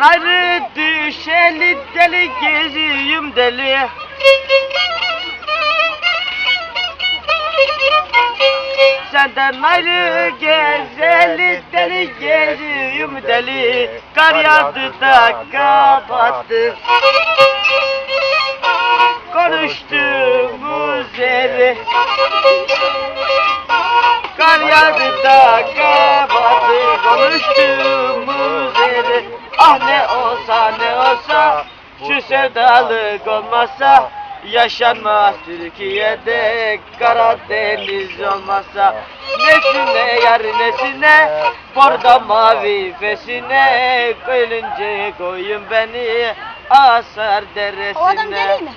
Ayrı düşeli deli geziyim deli. Senden ayrı gezeli deli geziyim deli. Kar yağdı da kapattı. Konuştuğumuz yeri. Kar yağdı da kapattı. Konuştuğumuz Ah ne olsa ne olsa Şu sevdalık olmazsa Yaşanmaz Türkiye'de Karadeniz olmazsa Nesine yar nesine Borda mavi fesine Ölünce koyun beni Asar deresine. O adam deli mi?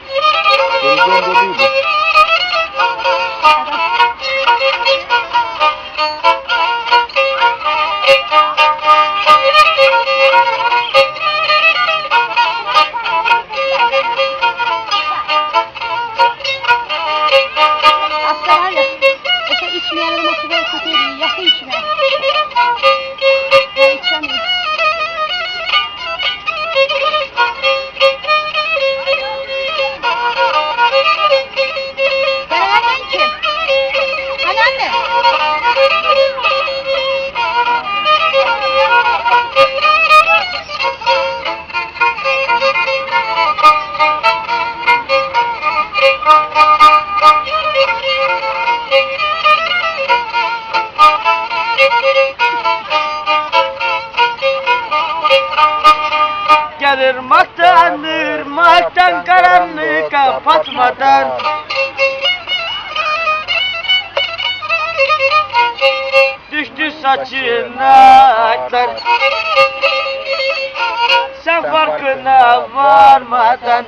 Efe içmeyen adama sigara kötüydü, yakı içme. Gelir ırmaktan ırmaktan karanlık kapatmadan. Düştü saçına aklar. Sen farkına varmadan.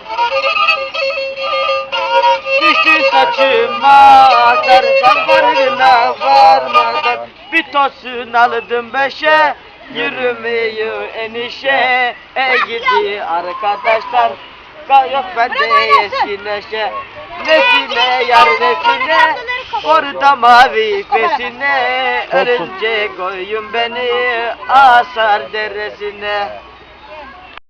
Düştü saçıma aklar Sen farkına varmadan. Bir tosun aldım beşe Yürümeyi enişe E gidi arkadaşlar. Ka- Yok bende eski neşe. Nesine yar nesine. Orada mavi fesine Ölünce koyun beni Asar deresine